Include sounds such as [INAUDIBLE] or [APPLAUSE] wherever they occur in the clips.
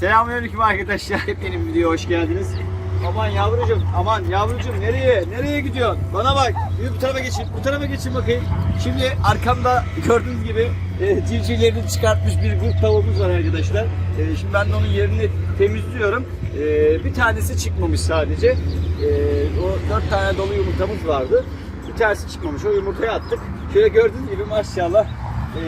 Selamünaleyküm arkadaşlar. Hepiniz bir videoya hoş geldiniz. Aman yavrucuğum, aman yavrucuğum nereye? Nereye gidiyorsun? Bana bak. Bir bu tarafa geçin, bu tarafa geçin bakayım. Şimdi arkamda gördüğünüz gibi e, civcivlerini çıkartmış bir grup tavuğumuz var arkadaşlar. E, şimdi ben de onun yerini temizliyorum. E, bir tanesi çıkmamış sadece. E, o dört tane dolu yumurtamız vardı. Bir tanesi çıkmamış. O yumurtayı attık. Şöyle gördüğünüz gibi maşallah.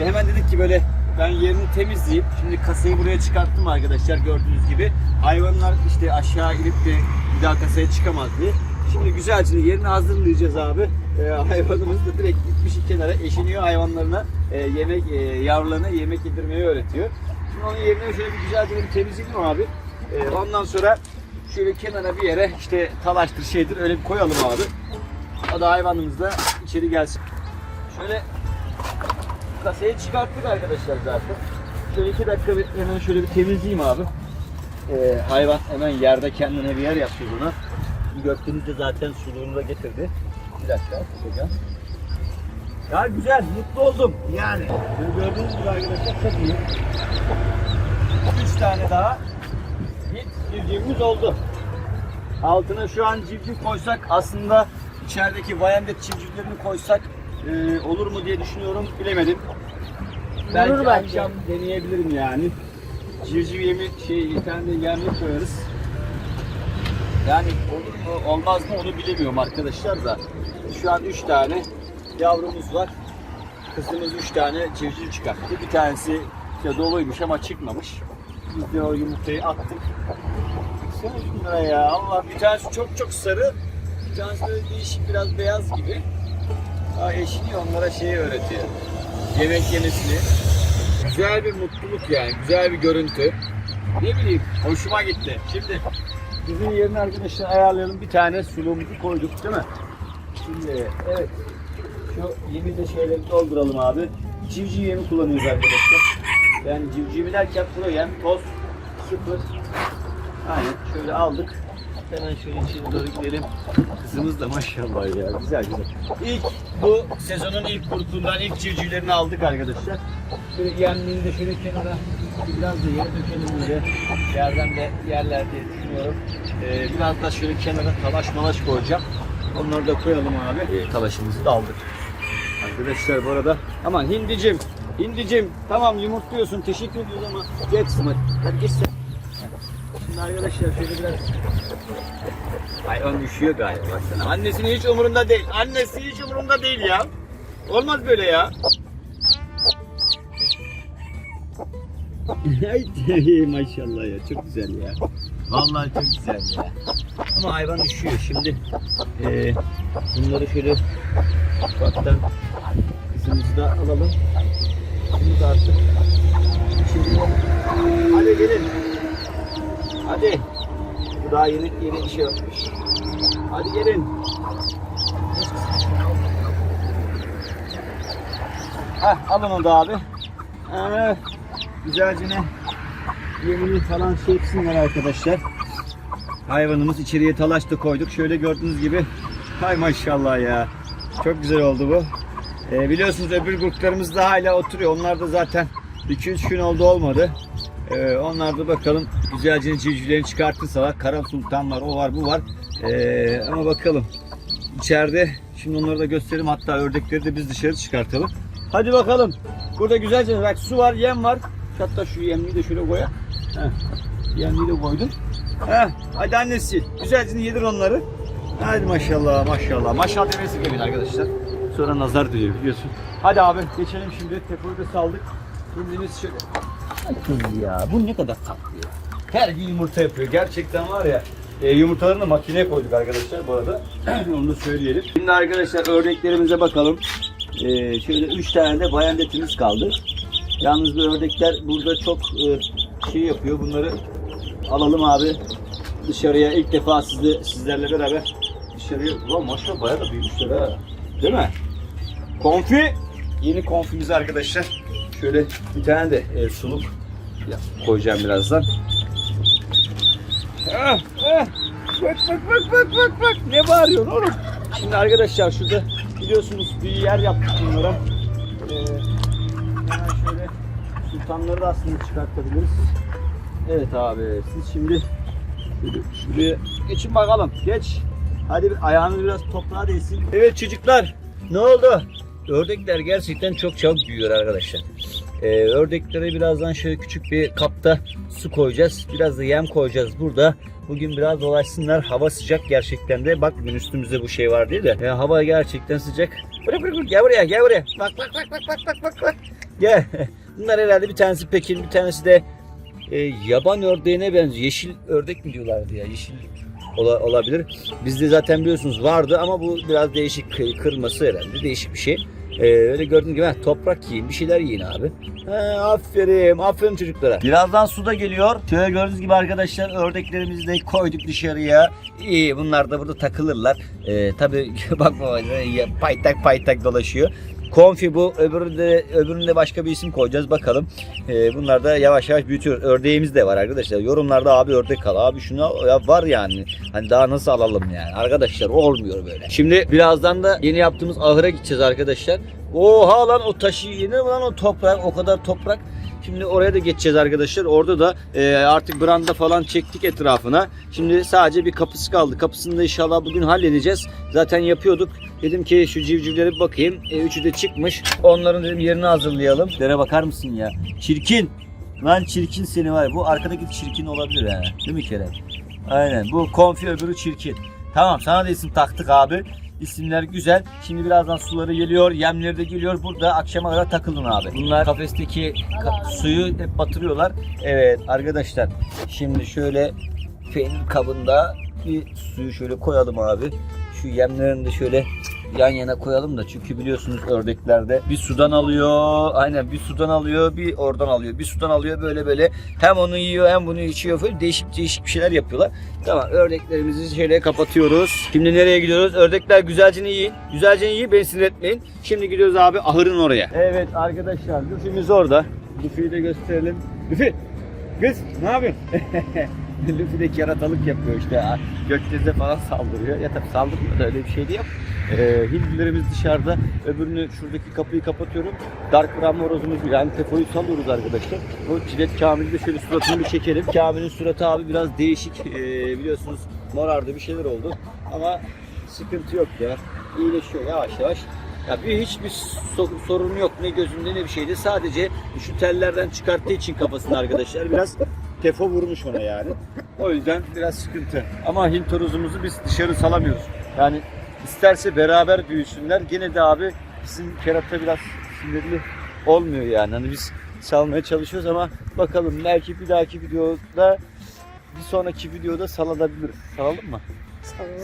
E, hemen dedik ki böyle ben yerini temizleyip şimdi kasayı buraya çıkarttım arkadaşlar gördüğünüz gibi. Hayvanlar işte aşağı inip de bir daha kasaya çıkamaz diye. Şimdi güzelce yerini hazırlayacağız abi. Ee, [LAUGHS] hayvanımız da direkt gitmiş kenara eşiniyor hayvanlarına e, yemek e, yavrularına yemek yedirmeyi öğretiyor. Şimdi onun yerine şöyle bir güzelce bir temizleyelim abi. Ee, ondan sonra şöyle kenara bir yere işte talaştır şeydir öyle bir koyalım abi. O da hayvanımız da içeri gelsin. Şöyle kasayı çıkarttık arkadaşlar zaten. Şöyle iki dakika bir, hemen şöyle bir temizleyeyim abi. Ee, hayvan hemen yerde kendine bir yer yapıyor buna. Gökdeniz de zaten suluğunu da getirdi. Bir dakika tutacağım. Ya güzel, mutlu oldum yani. Gördüğünüz gibi arkadaşlar çok iyi. Üç tane daha hit civcivimiz oldu. Altına şu an civciv koysak aslında içerideki vayandet civcivlerini koysak e, olur mu diye düşünüyorum bilemedim. Belki Olur bence. akşam deneyebilirim yani. Civciv yemi şey tane de yemlik koyarız. Yani olur mu olmaz mı onu bilemiyorum arkadaşlar da. Şu an 3 tane yavrumuz var. Kızımız 3 tane civciv çıkarttı. Bir tanesi işte doluymuş ama çıkmamış. Biz de o yumurtayı attık. Baksana şunlara ya Allah bir tanesi çok çok sarı. Bir tanesi böyle değişik biraz beyaz gibi. Daha eşini onlara şeyi öğretiyor. Yemek yemesini. Güzel bir mutluluk yani. Güzel bir görüntü. Ne bileyim hoşuma gitti. Şimdi bizim yerine arkadaşlar ayarlayalım. Bir tane suluğumuzu koyduk değil mi? Şimdi evet. Şu yemi de şeyleri dolduralım abi. Civciv yemi kullanıyoruz arkadaşlar. Yani civciv derken pro yem, toz, sıfır. Aynen şöyle aldık. Hemen şöyle içeri doğru gidelim. Kızımız da maşallah ya güzel güzel. İlk bu sezonun ilk kurtundan ilk civcivlerini aldık arkadaşlar. Şöyle yemliğini de şöyle kenara biraz da yere dökelim böyle. Yerden de yerler diye düşünüyorum. Ee, biraz da şöyle kenara talaş malaş koyacağım. Onları da koyalım abi. Ee, talaşımızı da aldık. Arkadaşlar bu arada aman hindicim hindicim tamam yumurtluyorsun teşekkür ediyoruz ama geç hadi, sen. Arkadaşlar şöyle biraz Hayvan düşüyor galiba baksana. Annesinin hiç umurunda değil. Annesi hiç umurunda değil ya. Olmaz böyle ya. [LAUGHS] Ay maşallah ya çok güzel ya. Vallahi çok güzel ya. Ama hayvan düşüyor. Şimdi eee bunları şöyle ufaktan kızımızı da alalım. Şimdi artık şimdi hadi gelin. Hadi. Bu daha yeni yeni iş yapmış. Hadi gelin. Heh, alın onu da abi. Ee, güzelce ne yemini falan şey etsinler arkadaşlar. Hayvanımız içeriye talaş da koyduk. Şöyle gördüğünüz gibi. Hay maşallah ya. Çok güzel oldu bu. Ee, biliyorsunuz öbür gruplarımız da hala oturuyor. Onlar da zaten 2-3 gün oldu olmadı. Ee, onlar da bakalım güzelce civcivlerini çıkartırsalar. Kara sultan var, o var, bu var. Ee, ama bakalım. İçeride şimdi onları da göstereyim. Hatta ördekleri de biz dışarı çıkartalım. Hadi bakalım. Burada güzelce bak su var, yem var. Hatta şu yemliği de şöyle koya. Heh. Yemliği de koydum. Heh. Hadi annesi. Güzelce yedir onları. Hadi maşallah maşallah. Maşallah demesi gelin arkadaşlar. Sonra nazar diyor biliyorsun. Hadi abi geçelim şimdi. Tepoyu da saldık. Hindimiz şöyle. Kız ya bu ne kadar tatlı ya. Her gün yumurta yapıyor. Gerçekten var ya. E, yumurtalarını makineye koyduk arkadaşlar bu arada. [CLEARS THROAT] Onu da söyleyelim. Şimdi arkadaşlar ördeklerimize bakalım. E, şöyle 3 tane de bayan etimiz kaldı. Yalnız bu ördekler burada çok e, şey yapıyor. Bunları alalım abi. Dışarıya ilk defa sizle, sizlerle beraber dışarıya. Ulan maşallah bayağı da büyümüşler ha. Değil mi? Konfi. Yeni konfimiz arkadaşlar. Şöyle bir tane de e, suluk ya, koyacağım birazdan. Ah, ah. Bak bak bak bak bak bak. Ne bağırıyorsun oğlum? Şimdi arkadaşlar şurada biliyorsunuz bir yer yaptık bunlara. Ee, şöyle sultanları da aslında çıkartabiliriz. Evet abi siz şimdi şuraya geçin bakalım. Geç. Hadi bir ayağınız biraz toprağa değsin. Evet çocuklar ne oldu? Ördekler gerçekten çok çabuk büyüyor arkadaşlar. Ee, ördeklere birazdan şöyle küçük bir kapta su koyacağız. Biraz da yem koyacağız burada. Bugün biraz dolaşsınlar. Hava sıcak gerçekten de. Bak üstümüzde bu şey var değil de. Ya, hava gerçekten sıcak. Bırak bırak bırak. Gel buraya gel buraya. Bak bak bak bak bak bak bak bak. Gel. [LAUGHS] Bunlar herhalde bir tanesi Pekin bir tanesi de e, yaban ördeğine benziyor. Yeşil ördek mi diyorlardı ya? Yeşil ola- olabilir. Bizde zaten biliyorsunuz vardı ama bu biraz değişik kı- kırması herhalde. Değişik bir şey. Ee, öyle gördüğün gibi ha, toprak yiyin, bir şeyler yiyin abi. He, aferin, aferin çocuklara. Birazdan su da geliyor. Şöyle gördüğünüz gibi arkadaşlar ördeklerimizi de koyduk dışarıya. İyi, bunlar da burada takılırlar. Ee, tabii [LAUGHS] bak paytak paytak dolaşıyor. Konfi bu, öbürü de, başka bir isim koyacağız bakalım. Ee, bunlar da yavaş yavaş büyütüyor. Ördeğimiz de var arkadaşlar. Yorumlarda abi ördek al. Abi şunu al. Ya var yani. Hani daha nasıl alalım yani. Arkadaşlar olmuyor böyle. Şimdi birazdan da yeni yaptığımız ahıra gideceğiz arkadaşlar. Oha lan o taşı yeni lan o toprak. O kadar toprak. Şimdi oraya da geçeceğiz arkadaşlar. Orada da e, artık branda falan çektik etrafına. Şimdi sadece bir kapısı kaldı. Kapısını da inşallah bugün halledeceğiz. Zaten yapıyorduk. Dedim ki şu civcivlere bir bakayım. E, üçü de çıkmış. Onların dedim yerini hazırlayalım. Dere bakar mısın ya? Çirkin. Lan çirkin seni var. Bu arkadaki çirkin olabilir yani. Değil mi Kerem? Aynen. Bu konfi öbürü çirkin. Tamam sana da isim taktık abi. İsimler güzel. Şimdi birazdan suları geliyor, yemleri de geliyor. Burada akşama kadar takılın abi. Bunlar kafesteki ka- suyu hep batırıyorlar. Evet arkadaşlar. Şimdi şöyle peynir kabında bir suyu şöyle koyalım abi. Şu yemlerini de şöyle yan yana koyalım da çünkü biliyorsunuz ördeklerde bir sudan alıyor aynen bir sudan alıyor bir oradan alıyor bir sudan alıyor böyle böyle. Hem onu yiyor hem bunu içiyor böyle değişik değişik bir şeyler yapıyorlar. Tamam ördeklerimizi şöyle kapatıyoruz. Şimdi nereye gidiyoruz? Ördekler güzelce yiyin. Güzelce yiyin beni sinir etmeyin. Şimdi gidiyoruz abi ahırın oraya. Evet arkadaşlar Luffy'miz orada. Luffy'yi de gösterelim. Luffy kız ne yapıyorsun? [LAUGHS] Luffy de keratalık yapıyor işte. Gökyüzüne falan saldırıyor. Ya tabii saldırmıyor da öyle bir şey değil. Ee, hindilerimiz dışarıda. Öbürünü şuradaki kapıyı kapatıyorum. Dark Brown morozumuz yani tefoyu salıyoruz arkadaşlar. Bu Cilet Kamil'i de şöyle suratını bir çekelim. Kamil'in suratı abi biraz değişik. Ee, biliyorsunuz morardı bir şeyler oldu. Ama sıkıntı yok ya. İyileşiyor yavaş yavaş. Ya bir hiçbir so- sorun yok ne gözünde ne bir şeyde. Sadece şu tellerden çıkarttığı için kafasını arkadaşlar biraz tefo vurmuş ona yani. O yüzden biraz sıkıntı. Ama Hint horozumuzu biz dışarı salamıyoruz. Yani isterse beraber büyüsünler. Gene de abi bizim kerata biraz sinirli olmuyor yani. Hani biz salmaya çalışıyoruz ama bakalım belki bir dahaki videoda bir sonraki videoda salabiliriz. Salalım mı?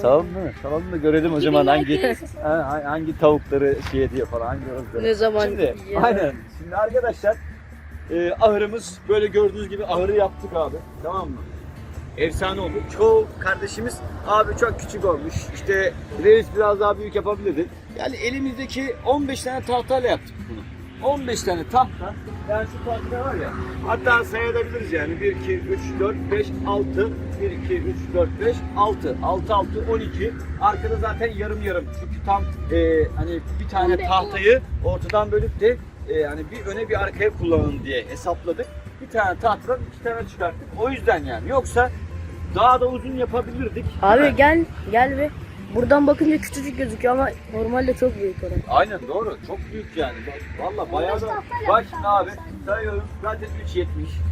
Salalım değil mi? Salalım da görelim o zaman hangi [LAUGHS] ha- hangi tavukları şey ediyor falan hangi horozları. Ne zaman Şimdi ya? aynen. Şimdi arkadaşlar e, ahırımız böyle gördüğünüz gibi ahırı yaptık abi. Tamam mı? Efsane oldu. Çoğu kardeşimiz abi çok küçük olmuş. İşte reis biraz daha büyük yapabilirdi. Yani elimizdeki 15 tane tahtayla yaptık bunu. 15 tane tahta. Yani şu tahta var ya. Hatta sayabiliriz yani. 1, 2, 3, 4, 5, 6. 1, 2, 3, 4, 5, 6. 6, 6, 12. Arkada zaten yarım yarım. Çünkü tam e, hani bir tane tahtayı ortadan bölüp de e, yani bir öne bir arkaya kullanın diye hesapladık. Bir tane tahtadan iki tane çıkarttık. O yüzden yani. Yoksa daha da uzun yapabilirdik. Abi gel gel ve buradan bakınca küçücük gözüküyor ama normalde çok büyük orası. Aynen doğru. Çok büyük yani. Valla bayağı da. Bak şimdi abi sayıyorum. Zaten 3.70.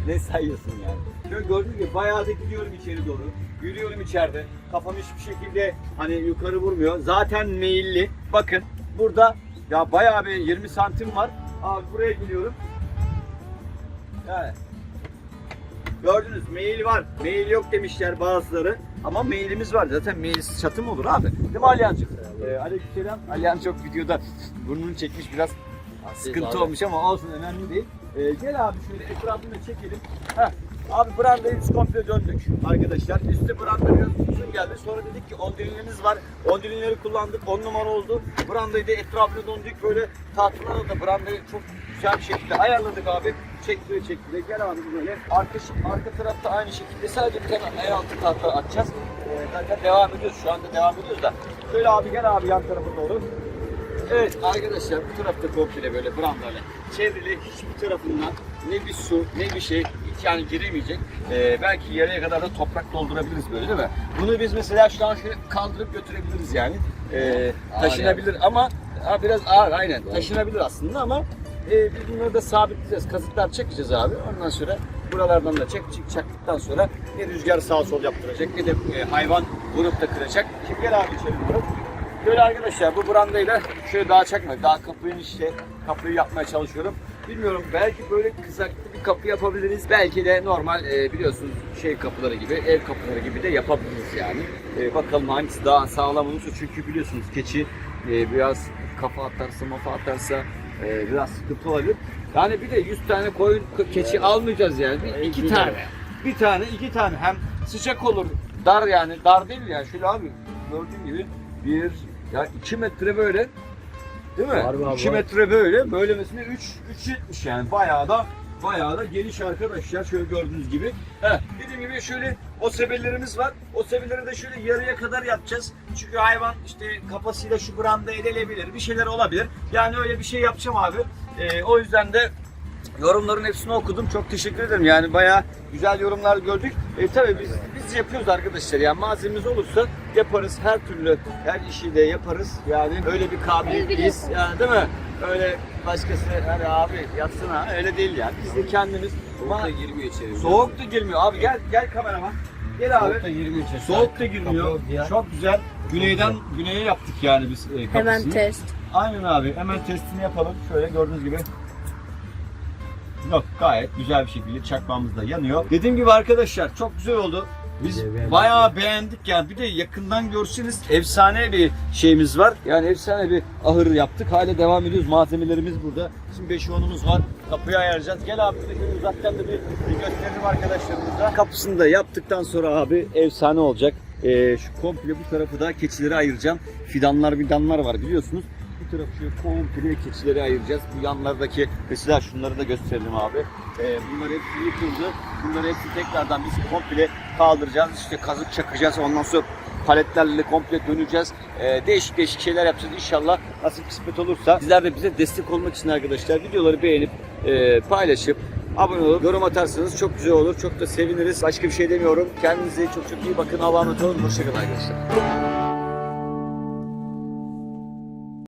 Ne sayıyorsun yani? Şöyle gördüğünüz gibi bayağı da gidiyorum içeri doğru. Yürüyorum içeride. Kafam hiçbir şekilde hani yukarı vurmuyor. Zaten meyilli. Bakın burada ya bayağı bir 20 santim var. Abi buraya geliyorum. Yani Gördünüz mail var. Mail yok demişler bazıları. Ama mailimiz var. Zaten mailsiz çatı mı olur abi? Değil mi Aliyancığım? Ee, Aleykümselam. Aliyan çok videoda burnunu çekmiş biraz sıkıntı abi. olmuş ama olsun önemli değil. Ee, gel abi şöyle etrafını çekelim. Heh. Abi brandayı biz komple döndük arkadaşlar. Üstte branda biraz uzun geldi. Sonra dedik ki ondilinlerimiz var. Ondilinleri kullandık. 10 numara oldu. Brandayı da etrafına döndük. Böyle tahtalara da brandayı çok güzel bir şekilde ayarladık abi. Çektire çektire. Gel abi böyle. Arka, arka tarafta aynı şekilde sadece bir tane el altı tahta atacağız. Ee, zaten devam ediyoruz. Şu anda devam ediyoruz da. Şöyle abi gel abi yan tarafa doğru. Evet arkadaşlar bu tarafta komple böyle brandayla çevrili hiçbir tarafından ne bir su ne bir şey yani giremeyecek. Ee, belki yarıya kadar da toprak doldurabiliriz böyle değil mi? Bunu biz mesela şu an şöyle kaldırıp götürebiliriz yani. Ee, taşınabilir ama ha, biraz ağır aynen taşınabilir aslında ama e, biz bunları da sabitleyeceğiz. Kazıklar çekeceğiz abi. Ondan sonra buralardan da çek, çek çaktıktan sonra ne rüzgar sağ sol yaptıracak ne de e, hayvan vurup da kıracak. Şimdi gel abi içeri doğru. Böyle arkadaşlar bu brandayla şöyle daha çakma. Daha kapıyı işte kapıyı yapmaya çalışıyorum. Bilmiyorum belki böyle kızaklı bir kapı yapabiliriz. Belki de normal e, biliyorsunuz şey kapıları gibi, ev kapıları gibi de yapabiliriz yani. E, bakalım hangisi daha sağlam olursa çünkü biliyorsunuz keçi e, biraz kafa atarsa mafa atarsa e, biraz sıkıntı olabilir. Yani bir de 100 tane koyun keçi almayacağız yani. Bir, iki bir tane. Bir tane, iki tane. Hem sıcak olur. Dar yani. Dar değil yani. Şöyle abi gördüğün gibi bir ya 2 metre böyle. Değil mi? Var mı abi? 2 metre böyle. Böylemesine 3 3 yani. Bayağı da bayağı da geniş arkadaşlar. Şöyle gördüğünüz gibi. Heh, dediğim gibi şöyle o sebelerimiz var. O sebeleri de şöyle yarıya kadar yapacağız. Çünkü hayvan işte kafasıyla şu branda edilebilir. Bir şeyler olabilir. Yani öyle bir şey yapacağım abi. Ee, o yüzden de Yorumların hepsini okudum. Çok teşekkür ederim. Yani bayağı güzel yorumlar gördük. E tabii biz biz yapıyoruz arkadaşlar. Yani malzememiz olursa yaparız. Her türlü her işi de yaparız. Yani öyle bir kabiliyetliyiz. Yani değil mi? Öyle başkası hani abi yatsana öyle değil yani. Biz de kendimiz Soğuk da girmiyor içeri. soğuk da girmiyor. Abi gel gel kameraman. Gel abi. Soğuk da girmiyor içeri. Soğuk da girmiyor. Çok güzel. Güneyden güneye yaptık yani biz e, Hemen kapısını. test. Aynen abi. Hemen testini yapalım. Şöyle gördüğünüz gibi. Yok gayet güzel bir şekilde çakmağımız da yanıyor. Dediğim gibi arkadaşlar çok güzel oldu. Biz bayağı beğendik yani. Bir de yakından görseniz efsane bir şeyimiz var. Yani efsane bir ahır yaptık. Hala devam ediyoruz. Malzemelerimiz burada. Şimdi 5 onumuz var. Kapıyı ayarlayacağız. Gel abi de uzaktan da bir, bir gösterelim arkadaşlarımıza. Kapısını da yaptıktan sonra abi efsane olacak. Ee, şu komple bu tarafı da keçileri ayıracağım. Fidanlar fidanlar var biliyorsunuz. Bu tarafı komple keçileri ayıracağız. Bu yanlardaki mesela şunları da gösterelim abi. Ee, bunlar hepsi yıkıldı. Bunları hepsi tekrardan biz komple kaldıracağız. İşte kazık çakacağız. Ondan sonra paletlerle komple döneceğiz. Ee, değişik değişik şeyler yapacağız inşallah. Nasip kısmet olursa. Sizler de bize destek olmak için arkadaşlar videoları beğenip e, paylaşıp abone olup yorum atarsanız çok güzel olur. Çok da seviniriz. Başka bir şey demiyorum. Kendinize çok çok iyi bakın. Allah'a emanet olun. Hoşçakalın arkadaşlar.